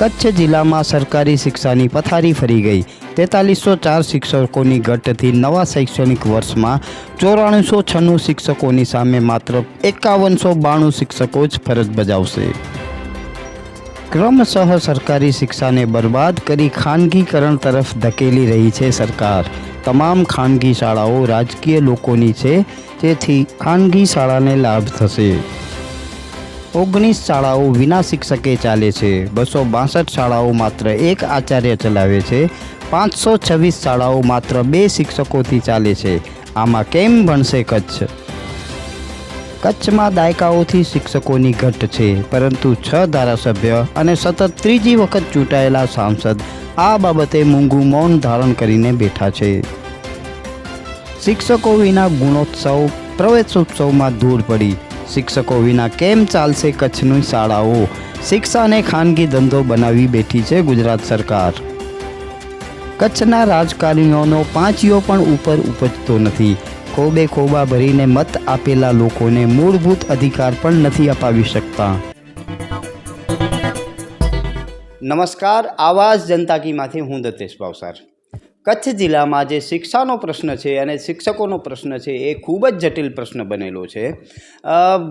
કચ્છ જિલ્લામાં સરકારી શિક્ષાની પથારી ફરી ગઈ. તેતાલીસો ચાર શિક્ષકોની ઘટથી નવા શૈક્ષણિક વર્ષમાં ચોરાણુંસો છન્નું શિક્ષકોની સામે માત્ર એકાવનસો બાણું શિક્ષકો જ ફરજ બજાવશે. ક્રમશઃ સરકારી શિક્ષાને બરબાદ કરી ખાનગીકરણ તરફ ધકેલી રહી છે સરકાર. તમામ ખાનગી શાળાઓ રાજકીય લોકોની છે તેથી ખાનગી શાળાને લાભ થશે. ઓગણીસ શાળાઓ વિના શિક્ષકે ચાલે છે. બસો બાસઠ શાળાઓ માત્ર એક આચાર્ય ચલાવે છે. પાંચસો છવ્વીસ શાળાઓ માત્ર બે શિક્ષકોથી ચાલે છે. આમાં કેમ ભણશે કચ્છ? કચ્છમાં દાયકાઓથી શિક્ષકોની ઘટ છે, પરંતુ છ ધારાસભ્ય અને સતત ત્રીજી વખત ચૂંટાયેલા સાંસદ આ બાબતે મૂંગું મૌન ધારણ કરીને બેઠા છે. શિક્ષકો વિના ગુણોત્સવ, પ્રવેશોત્સવમાં ધૂળ પડી. શિક્ષકો વિના કેમ ચાલશે કચ્છની શાળાઓ? શિક્ષાને ખાનગી ધંધો બનાવી બેઠી છે ગુજરાત સરકાર. કચ્છના રાજકારણીઓનો પાંચીઓ પણ ઉપર ઉપજતો નથી. ખોબે ખોબા ભરીને મત આપેલા લોકોને મૂળભૂત અધિકાર પણ નથી અપાવી શકતા. નમસ્કાર, આવાજ જનતા કીમાંથી હું દત્તેશ ભાવસાર. કચ્છ જિલ્લામાં જે શિક્ષાનો પ્રશ્ન છે અને શિક્ષકોનો પ્રશ્ન છે એ ખૂબ જ જટિલ પ્રશ્ન બનેલો છે.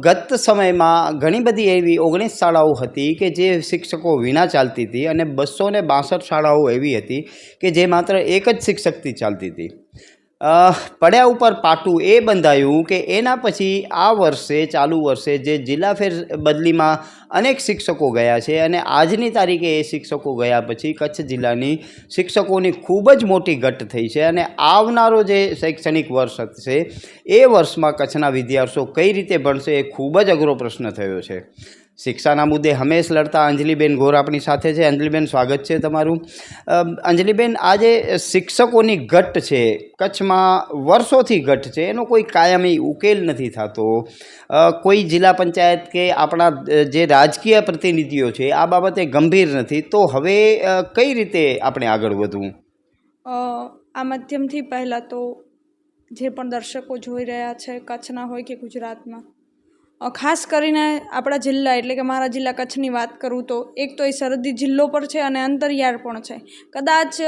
ગત સમયમાં ઘણી બધી એવી ઓગણીસ શાળાઓ હતી કે જે શિક્ષકો વિના ચાલતી હતી અને બસો બાસઠ શાળાઓ એવી હતી કે જે માત્ર એક જ શિક્ષકથી ચાલતી હતી. પડ્યા ઉપર પાટું એ બંધાયું કે એના પછી આ વર્ષે, ચાલુ વર્ષે જે જિલ્લા ફેર બદલીમાં અનેક શિક્ષકો ગયા છે અને આજની તારીખે એ શિક્ષકો ગયા પછી કચ્છ જિલ્લાની શિક્ષકોની ખૂબ જ મોટી ઘટ થઈ છે અને આવનારો જે શૈક્ષણિક વર્ષ હશે, એ વર્ષમાં કચ્છના વિદ્યાર્થીઓ કઈ રીતે ભણશે એ ખૂબ જ અઘરો પ્રશ્ન થયો છે. શિક્ષાના મુદ્દે હંમેશ લડતા અંજલિબેન ગોર આપણી સાથે છે. અંજલિબેન, સ્વાગત છે તમારું. અંજલિબેન આજે શિક્ષકોની ઘટ છે, કચ્છમાં વર્ષોથી ઘટ છે, એનો કોઈ કાયમી ઉકેલ નથી થતો. કોઈ જિલ્લા પંચાયત કે આપણા જે રાજકીય પ્રતિનિધિઓ છે, આ બાબતે ગંભીર નથી. તો હવે કઈ રીતે આપણે આગળ વધવું? આ માધ્યમથી પહેલાં તો જે પણ દર્શકો જોઈ રહ્યા છે, કચ્છના હોય કે ગુજરાતમાં ખાસ કરીને આપણા જિલ્લા એટલે કે મારા જિલ્લા કચ્છની વાત કરું તો એક તો એ સરહદી જિલ્લો પર છે અને અંતરિયાળ પણ છે. કદાચ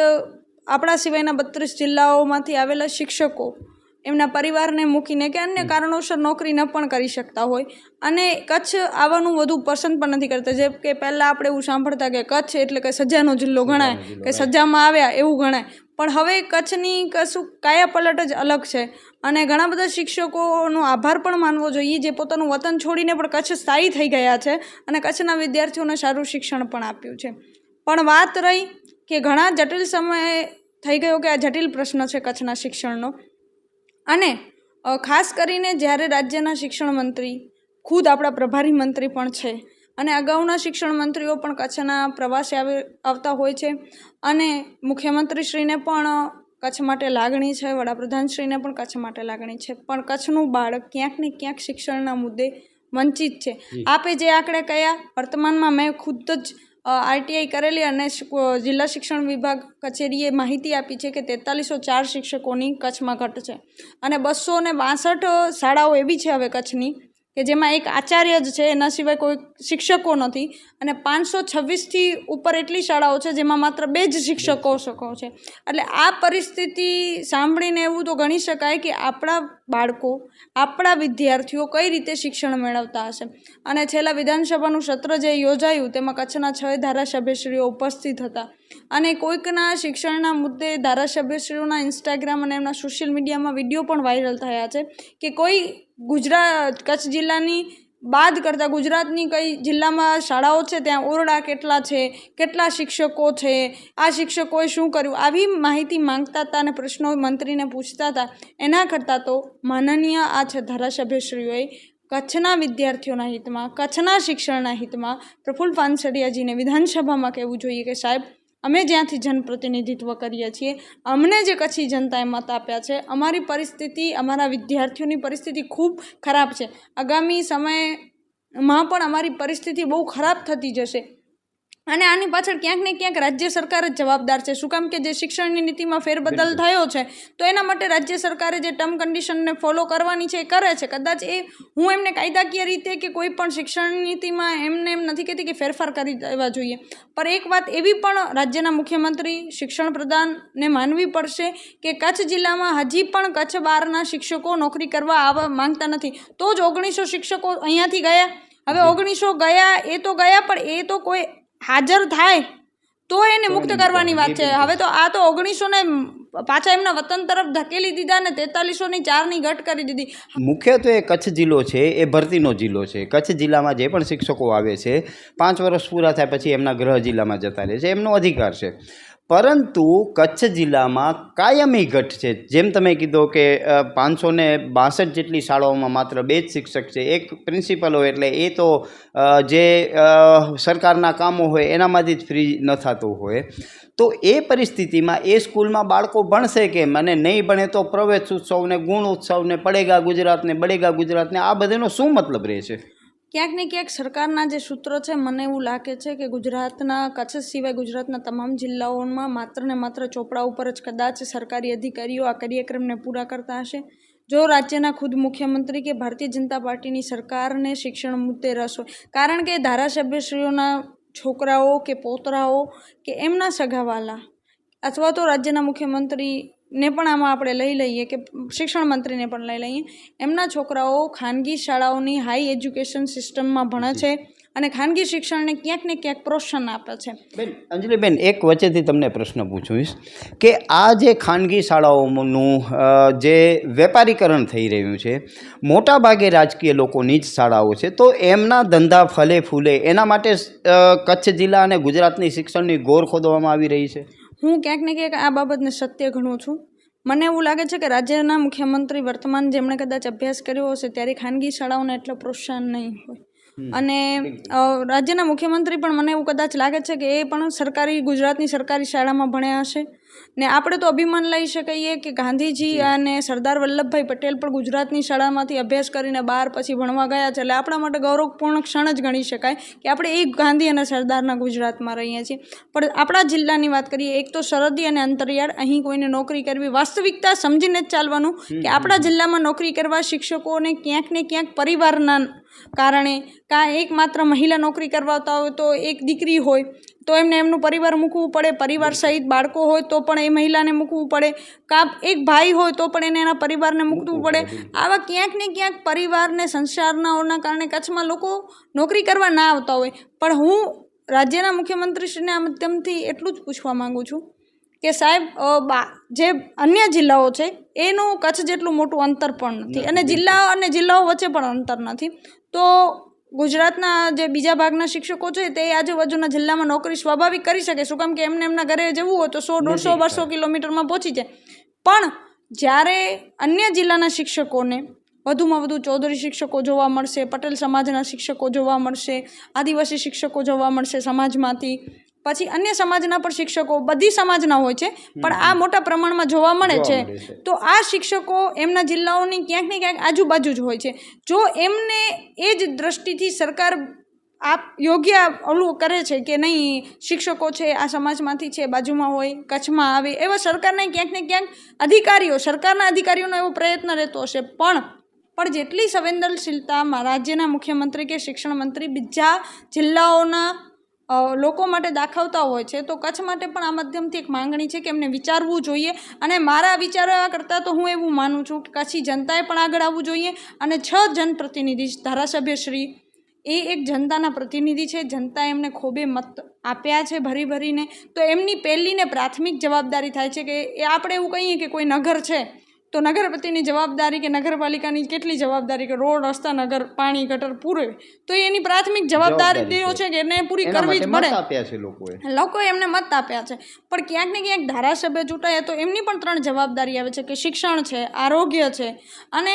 આપણા સિવાયના બત્રીસ જિલ્લાઓમાંથી આવેલા શિક્ષકો એમના પરિવારને મૂકીને કે અન્ય કારણોસર નોકરી ન પણ કરી શકતા હોય. અને કચ્છ આવવાનું વધુ પસંદ પણ નથી કરતા. જેમ કે પહેલાં આપણે એવું સાંભળતા કે કચ્છ એટલે કે સજાનો જિલ્લો ગણાય કે સજામાં આવ્યા એવું ગણાય. પણ હવે કચ્છની કશું કાયાપલટ જ અલગ છે. અને ઘણા બધા શિક્ષકોનો આભાર પણ માનવો જોઈએ, જે પોતાનું વતન છોડીને પણ કચ્છ સ્થાયી થઈ ગયા છે અને કચ્છના વિદ્યાર્થીઓને સારું શિક્ષણ પણ આપ્યું છે. પણ વાત રહી કે ઘણા જટિલ સમયે થઈ ગયો કે આ જટિલ પ્રશ્ન છે કચ્છના શિક્ષણનો. અને ખાસ કરીને જ્યારે રાજ્યના શિક્ષણ મંત્રી, ખુદ આપણા પ્રભારી મંત્રી પણ છે અને અગાઉના શિક્ષણ મંત્રીઓ પણ કચ્છના પ્રવાસે આવી આવતા હોય છે. અને મુખ્યમંત્રીશ્રીને પણ કચ્છ માટે લાગણી છે વડાપ્રધાનશ્રીને પણ કચ્છ માટે લાગણી છે. પણ કચ્છનું બાળક ક્યાંક ને ક્યાંક શિક્ષણના મુદ્દે વંચિત છે. આપે જે આંકડે કયા વર્તમાનમાં મેં ખુદ જ આરટીઆઈ કરેલી અને જિલ્લા શિક્ષણ વિભાગ કચેરીએ માહિતી આપી છે કે તેતાલીસો ચાર શિક્ષકોની કચ્છમાં ઘટ છે. અને બસો ને બાસઠ શાળાઓ એવી છે હવે કચ્છની કે જેમાં એક આચાર્ય જ છે, એના સિવાય કોઈ શિક્ષકો નથી. અને પાંચસો છવ્વીસથી ઉપર એટલી શાળાઓ છે, જેમાં માત્ર બે જ શિક્ષકો શકો છે. એટલે આ પરિસ્થિતિ સાંભળીને એવું તો ગણી શકાય કે આપણા બાળકો, આપણા વિદ્યાર્થીઓ કઈ રીતે શિક્ષણ મેળવતા હશે. અને છેલ્લા વિધાનસભાનું સત્ર જે યોજાયું, તેમાં કચ્છના છ ધારાસભ્યશ્રીઓ ઉપસ્થિત હતા. અને કોઈકના શિક્ષણના મુદ્દે ધારાસભ્યશ્રીઓના ઇન્સ્ટાગ્રામ અને એમના સોશિયલ મીડિયામાં વીડિયો પણ વાયરલ થયા છે કે કોઈ ગુજરાત કચ્છ જિલ્લાની બાદ કરતાં ગુજરાતની કઈ જિલ્લામાં શાળાઓ છે, ત્યાં ઓરડા કેટલા છે, કેટલા શિક્ષકો છે, આ શિક્ષકોએ શું કર્યું? આવી માહિતી માંગતા હતા અને પ્રશ્નો મંત્રીને પૂછતા હતા. એના કરતાં તો માનનીય આ છે ધારાસભ્યશ્રીઓએ કચ્છના વિદ્યાર્થીઓના હિતમાં, કચ્છના શિક્ષણના હિતમાં પ્રફુલ્લ પાનસરિયાજીને વિધાનસભામાં કહેવું જોઈએ કે સાહેબ અમે જ્યાંથી જનપ્રતિનિધિત્વ કરીએ છીએ, અમને જે કચ્છી જનતાએ મત આપ્યા છે, અમારી પરિસ્થિતિ, અમારા વિદ્યાર્થીઓની પરિસ્થિતિ ખૂબ ખરાબ છે. આગામી સમયમાં પણ અમારી પરિસ્થિતિ બહુ ખરાબ થતી જશે. અને આની પાછળ ક્યાંક ને ક્યાંક રાજ્ય સરકાર જ જવાબદાર છે. શું કામ કે જે શિક્ષણની નીતિમાં ફેરબદલ થયો છે તો એના માટે રાજ્ય સરકારે જે ટર્મ કન્ડિશનને ફોલો કરવાની છે એ કરે છે. કદાચ એ હું એમને કાયદાકીય રીતે કે કોઈ પણ શિક્ષણ નીતિમાં એમને એમ નથી કહેતી કે ફેરફાર કરી દેવા જોઈએ. પણ એક વાત એવી પણ રાજ્યના મુખ્યમંત્રી શિક્ષણ પ્રધાનને માનવી પડશે કે કચ્છ જિલ્લામાં હજી પણ કચ્છ બહારના શિક્ષકો નોકરી કરવા આવવા માંગતા નથી. તો જ ઓગણીસો શિક્ષકો અહીંયાથી ગયા. હવે ઓગણીસો ગયા એ તો ગયા પણ એ તો કોઈ હાજર થાય તો એને મુક્ત કરવાની વાત છે. હવે તો આ તો ઓગણીસો ને પાછા એમના વતન તરફ ધકેલી દીધા ને તેતાલીસો ની ચારની ઘટ કરી દીધી. મુખ્યત્વે કચ્છ જિલ્લો છે એ ભરતીનો જિલ્લો છે. કચ્છ જિલ્લામાં જે પણ શિક્ષકો આવે છે પાંચ વર્ષ પૂરા થાય પછી એમના ગ્રહ જિલ્લામાં જતા રહે છે. એમનો અધિકાર છે. પરંતુ કચ્છ જિલ્લામાં કાયમી ઘટ છે. જેમ તમે કીધો કે પાંચસો ને બાસઠ જેટલી શાળાઓમાં માત્ર બે જ શિક્ષક છે. એક પ્રિન્સિપલ હોય એટલે એ તો જે સરકારના કામો હોય એનામાંથી જ ફ્રી ન થતું હોય. તો એ પરિસ્થિતિમાં એ સ્કૂલમાં બાળકો ભણશે કે મને નહીં ભણે તો પ્રવેશ ઉત્સવ ને ગુણ ઉત્સવને, પડેગા ગુજરાતને બળેગા ગુજરાતને, આ બધાનો શું મતલબ રહે છે ક્યાંક ને ક્યાંક સરકારના જે સૂત્રો છે, મને એવું લાગે છે કે ગુજરાતના કચ્છ સિવાય ગુજરાતના તમામ જિલ્લાઓમાં માત્ર ને માત્ર ચોપડા ઉપર જ કદાચ સરકારી અધિકારીઓ આ કાર્યક્રમને પૂરા કરતા હશે. જો રાજ્યના ખુદ મુખ્યમંત્રી કે ભારતીય જનતા પાર્ટીની સરકારને શિક્ષણ મુદ્દે રસ હોય, કારણ કે ધારાસભ્યશ્રીઓના છોકરાઓ કે પોતરાઓ કે એમના સગાવાલા, અથવા તો રાજ્યના મુખ્યમંત્રીને પણ આમાં આપણે લઈ લઈએ કે શિક્ષણ મંત્રીને પણ લઈ લઈએ. એમના છોકરાઓ ખાનગી શાળાઓની હાઈ એજ્યુકેશન સિસ્ટમમાં ભણે છે અને ખાનગી શિક્ષણને ક્યાંક ને ક્યાંક પ્રોત્સાહન આપે છે. બેન, અંજલિબેન, એક વચ્ચેથી તમને પ્રશ્ન પૂછીશ કે આ જે ખાનગી શાળાઓનું જે વેપારીકરણ થઈ રહ્યું છે, મોટાભાગે રાજકીય લોકોની જ શાળાઓ છે, તો એમના ધંધા ફલે ફૂલે એના માટે કચ્છ જિલ્લા અને ગુજરાતની શિક્ષણની ગોર ખોદવામાં આવી રહી છે? હું ક્યાંક ને ક્યાંક આ બાબતને સત્ય ગણું છું. મને એવું લાગે છે કે રાજ્યના મુખ્યમંત્રી વર્તમાન જેમણે કદાચ અભ્યાસ કર્યો હશે ત્યારે ખાનગી શાળાઓને એટલો પ્રોત્સાહન નહીં હોય. અને રાજ્યના મુખ્યમંત્રી પણ મને એવું કદાચ લાગે છે કે એ પણ સરકારી ગુજરાતની સરકારી શાળામાં ભણ્યા હશે. ને આપણે તો અભિમાન લઈ શકીએ કે ગાંધીજી અને સરદાર વલ્લભભાઈ પટેલ પણ ગુજરાતની શાળામાંથી અભ્યાસ કરીને બહાર પછી ભણવા ગયા છે. એટલે આપણા માટે ગૌરવપૂર્ણ ક્ષણ જ ગણી શકાય કે આપણે એક ગાંધી અને સરદારના ગુજરાતમાં રહીએ છીએ. પણ આપણા જિલ્લાની વાત કરીએ એક તો સરહદી અને અંતરિયાળ અહીં કોઈને નોકરી કરવી વાસ્તવિકતા સમજીને જ ચાલવાનું કે આપણા જિલ્લામાં નોકરી કરવા શિક્ષકોને ક્યાંક ને ક્યાંક પરિવારના કારણે કાં એક માત્ર મહિલા નોકરી કરવાતા હોય તો એક દીકરી હોય તો એમને એમનું પરિવાર મૂકવું પડે. પરિવાર સહિત બાળકો હોય તો પણ એ મહિલાને મૂકવું પડે. કાં એક ભાઈ હોય તો પણ એને એના પરિવારને મૂકવું પડે આવા ક્યાંક ને ક્યાંક પરિવારને સંસારનાઓના કારણે કચ્છમાં લોકો નોકરી કરવા ના આવતા હોય. પણ હું રાજ્યના મુખ્યમંત્રીશ્રીને આ માધ્યમથી એટલું જ પૂછવા માગું છું કે સાહેબ બા જે અન્ય જિલ્લાઓ છે એનું કચ્છ જેટલું મોટું અંતર પણ નથી અને જિલ્લા અને જિલ્લાઓ વચ્ચે પણ અંતર નથી. તો ગુજરાતના જે બીજા ભાગના શિક્ષકો છે તે આજુબાજુના જિલ્લામાં નોકરી સ્વાભાવિક કરી શકે. શું કેમ કે એમને એમના ઘરે જવું હોય તો સો દોઢસો બસો કિલોમીટરમાં પહોંચી જાય. પણ જ્યારે અન્ય જિલ્લાના શિક્ષકોને વધુમાં વધુ ચૌધરી શિક્ષકો જોવા મળશે પટેલ સમાજના શિક્ષકો જોવા મળશે આદિવાસી શિક્ષકો જોવા મળશે સમાજમાંથી પછી અન્ય સમાજના પણ શિક્ષકો બધી સમાજના હોય છે પણ આ મોટા પ્રમાણમાં જોવા મળે છે. તો આ શિક્ષકો એમના જિલ્લાઓની ક્યાંક ને ક્યાંક આજુબાજુ જ હોય છે. જો એમને એ જ દ્રષ્ટિથી સરકાર આપ યોગ્ય ઓલું કરે છે કે નહીં શિક્ષકો છે આ સમાજમાંથી છે બાજુમાં હોય કચ્છમાં આવે એવા સરકારને ક્યાંક ને ક્યાંક અધિકારીઓ સરકારના અધિકારીઓનો એવો પ્રયત્ન રહેતો હશે. પણ પણ જેટલી સંવેદનશીલતામાં રાજ્યના મુખ્યમંત્રી કે શિક્ષણ મંત્રી બીજા જિલ્લાઓના લોકો માટે દાખવતા હોય છે, તો કચ્છ માટે પણ આ માધ્યમથી એક માંગણી છે કે એમને વિચારવું જોઈએ. અને મારા વિચારવા કરતાં તો હું એવું માનું છું કે કચ્છી જનતાએ પણ આગળ આવવું જોઈએ અને છ જનપ્રતિનિધિ ધારાસભ્યશ્રી એ એક જનતાના પ્રતિનિધિ છે. જનતા એમને ખોબે મત આપ્યા છે ભરી ભરીને. તો એમની પહેલીને પ્રાથમિક જવાબદારી થાય છે કે આપણે એવું કહીએ કે કોઈ નગર છે તો નગરપતિની જવાબદારી કે નગરપાલિકાની કેટલી જવાબદારી કે રોડ રસ્તા નગર પાણી ગટર પૂરે? તો એની પ્રાથમિક જવાબદારીઓ છે. કે એને પૂરી કરવી જ પડે. લોકોએ. એમને મત આપ્યા છે. પણ ક્યાંક ને ક્યાંક ધારાસભ્ય ચૂંટાયા તો એમની પણ ત્રણ જવાબદારી આવે છે કે શિક્ષણ છે આરોગ્ય છે અને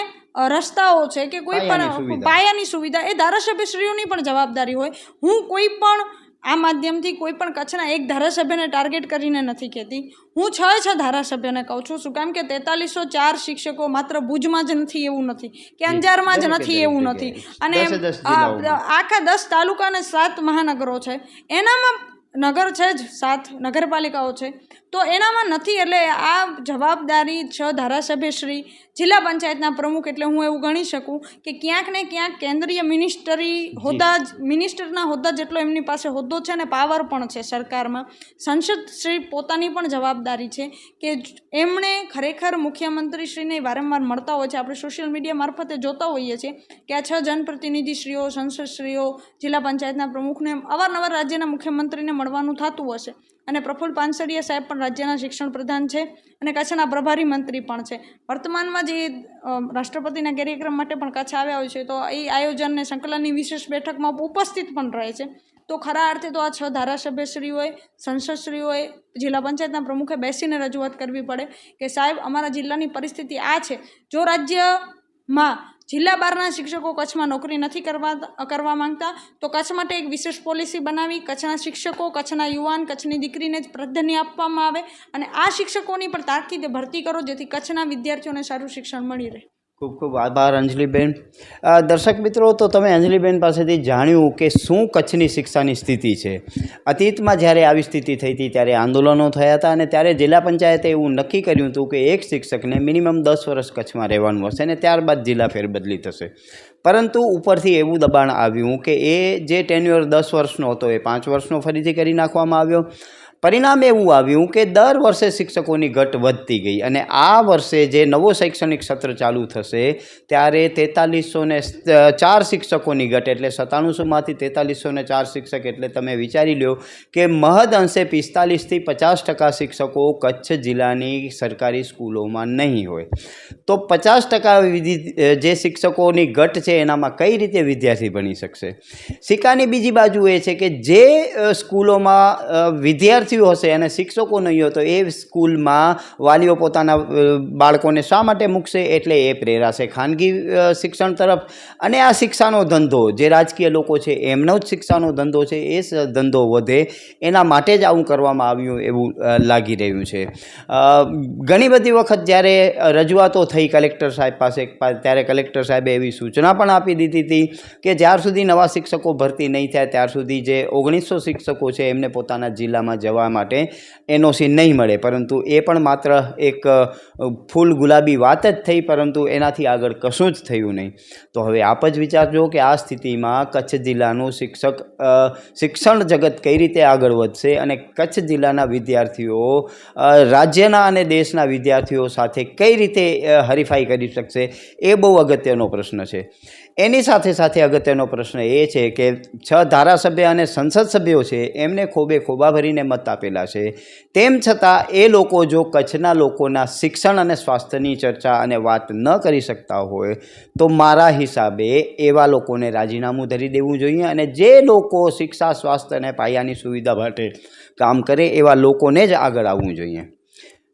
રસ્તાઓ છે કે કોઈ પણ પાયાની સુવિધા. એ ધારાસભ્યશ્રીઓની પણ જવાબદારી હોય. હું કોઈ પણ આ માધ્યમથી કોઈ પણ કચ્છના એક ધારાસભ્યને ટાર્ગેટ કરીને નથી કહેતી. હું છ છ ધારાસભ્યને કહું છું શું કેમ કે તેતાલીસો ચાર શિક્ષકો માત્ર ભુજમાં જ નથી એવું નથી કે અંજારમાં જ નથી એવું નથી. અને. આખા દસ તાલુકા અને સાત મહાનગરો છે. એનામાં નગર છે જ સાત નગરપાલિકાઓ છે. તો એનામાં નથી એટલે આ જવાબદારી છ ધારાસભ્યશ્રી જિલ્લા પંચાયતના પ્રમુખ એટલે હું એવું ગણી શકું કે ક્યાંક ને ક્યાંક કેન્દ્રીય મિનિસ્ટરી હોદ્દા જ મિનિસ્ટરના હોદ્દા જેટલો એમની પાસે હોદ્દો છે ને પાવર પણ છે સરકારમાં સંસદ શ્રી પોતાની પણ જવાબદારી છે કે એમણે ખરેખર મુખ્યમંત્રીશ્રીને વારંવાર મળતા હોય છે. આપણે સોશિયલ મીડિયા મારફતે જોતા હોઈએ છીએ કે આ છ જનપ્રતિનિધિશ્રીઓ સંસદશ્રીઓ જિલ્લા પંચાયતના પ્રમુખને અવારનવાર રાજ્યના મુખ્યમંત્રીને મળવાનું થતું હશે. અને પ્રફુલ્લ પાનસરિયા સાહેબ પણ રાજ્યના શિક્ષણ પ્રધાન છે અને કચ્છના પ્રભારી મંત્રી પણ છે. વર્તમાનમાં જે રાષ્ટ્રપતિના કાર્યક્રમ માટે પણ કચ્છ આવ્યા હોય છે, તો એ આયોજનને સંકલનની વિશેષ બેઠકમાં ઉપસ્થિત પણ રહે છે. તો ખરા અર્થે તો આ છ ધારાસભ્યશ્રીઓએ, સંસદશ્રીઓએ, જિલ્લા પંચાયતના પ્રમુખે બેસીને રજૂઆત કરવી પડે કે સાહેબ, અમારા જિલ્લાની પરિસ્થિતિ આ છે. જો રાજ્યમાં જિલ્લા બહારના શિક્ષકો કચ્છમાં નોકરી નથી કરવા કરવા માંગતા, તો કચ્છ માટે એક વિશેષ પોલિસી બનાવી કચ્છના શિક્ષકો, કચ્છના યુવાન, કચ્છની દીકરીને જ પ્રાધાન્ય આપવામાં આવે અને આ શિક્ષકોની પણ તાકીદે ભરતી કરો જેથી કચ્છના વિદ્યાર્થીઓને સારું શિક્ષણ મળી રહે. ખૂબ ખૂબ આભાર અંજલિબેન. દર્શક મિત્રો, તો તમે અંજલિબેન પાસેથી જાણ્યું કે શું કચ્છની શિક્ષાની સ્થિતિ છે. અતીતમાં જ્યારે આવી સ્થિતિ થઈ હતી, ત્યારે આંદોલનો થયા હતા અને ત્યારે જિલ્લા પંચાયતે એવું નક્કી કર્યું હતું કે એક શિક્ષકને મિનિમમ દસ વર્ષ કચ્છમાં રહેવાનું હશે અને ત્યારબાદ જિલ્લા ફેરબદલી થશે. પરંતુ ઉપરથી એવું દબાણ આવ્યું કે એ જે ટેન્યુઅર દસ વર્ષનો હતો, એ પાંચ વર્ષનો ફરીથી કરી નાખવામાં આવ્યો. પરિણામ એવું આવ્યું કે દર વર્ષે શિક્ષકોની ઘટ વધતી ગઈ અને આ વર્ષે જે નવો શૈક્ષણિક સત્ર ચાલુ થશે ત્યારે તેતાલીસો ને ચાર શિક્ષકોની ઘટ એટલે સત્તાણુંસોમાંથી તેતાલીસો ને ચાર શિક્ષક એટલે તમે વિચારી લો કે મહદ અંશે પિસ્તાલીસથી પચાસ ટકા શિક્ષકો કચ્છ જિલ્લાની સરકારી સ્કૂલોમાં નહીં હોય. તો પચાસ ટકા જે શિક્ષકોની ઘટ છે એનામાં કઈ રીતે વિદ્યાર્થી ભણી શકશે? સિક્કાની બીજી બાજુ એ છે કે જે સ્કૂલોમાં અ, વિદ્યાર્થીઓ હશે અને શિક્ષકો નહીં હોય તો એ સ્કૂલમાં વાલીઓ પોતાના બાળકોને શા માટે મૂકશે? એટલે એ પ્રેરાશે ખાનગી શિક્ષણ તરફ. અને આ શિક્ષાનો ધંધો, જે રાજકીય લોકો છે, એમનો જ શિક્ષાનો ધંધો છે, એ ધંધો વધે. એના માટે જ આવું કરવામાં આવ્યું એવું લાગી રહ્યું છે. ઘણી બધી વખત જ્યારે રજૂઆતો થઈ કલેક્ટર સાહેબ પાસે ત્યારે કલેક્ટર સાહેબે એવી સૂચના પણ આપી દીધી હતી કે જ્યાર સુધી નવા શિક્ષકો ભરતી નહીં થાય, ત્યાર સુધી જે ઓગણીસો શિક્ષકો છે, એમને પોતાના જિલ્લામાં જવા માટે એનઓસી નહીં મળે. પરંતુ એ પણ માત્ર એક ફૂલ ગુલાબી વાત જ થઈ, પરંતુ એનાથી આગળ કશું જ થયું નહીં. તો હવે આપ જ વિચારજો કે આ સ્થિતિમાં કચ્છ જિલ્લાનું શિક્ષક શિક્ષણ જગત કઈ રીતે આગળ વધશે અને કચ્છ જિલ્લાના વિદ્યાર્થીઓ રાજ્યના અને દેશના વિદ્યાર્થીઓ સાથે કઈ રીતે હરીફાઈ કરી શકશે, એ બહુ અગત્યનો પ્રશ્ન છે. એની સાથે સાથે અગત્યનો પ્રશ્ન એ છે કે છ ધારાસભ્ય અને સંસદ સભ્યો છે, એમને ખોબે ખોબા ભરીને મત આપેલા છે. તેમ છતાં, એ લોકો જો કચ્છના લોકોના શિક્ષણ અને સ્વાસ્થ્યની ચર્ચા અને વાત ન કરી શકતા હોય, તો મારા હિસાબે એવા લોકોને રાજીનામું ધરી દેવું જોઈએ અને જે લોકો શિક્ષા, સ્વાસ્થ્ય અને પાયાની સુવિધા માટે કામ કરે એવા લોકોને જ આગળ આવવું જોઈએ.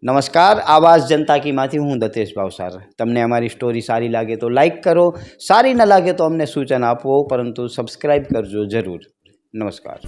નમસ્કાર, આવાજ જનતા કીમાંથી હું દતેશ ભાવસાર તમને અમારી સ્ટોરી સારી લાગે તો લાઇક કરો, સારી ન લાગે તો અમને સૂચન આપો, પરંતુ સબસ્ક્રાઈબ કરજો જરૂર. નમસ્કાર.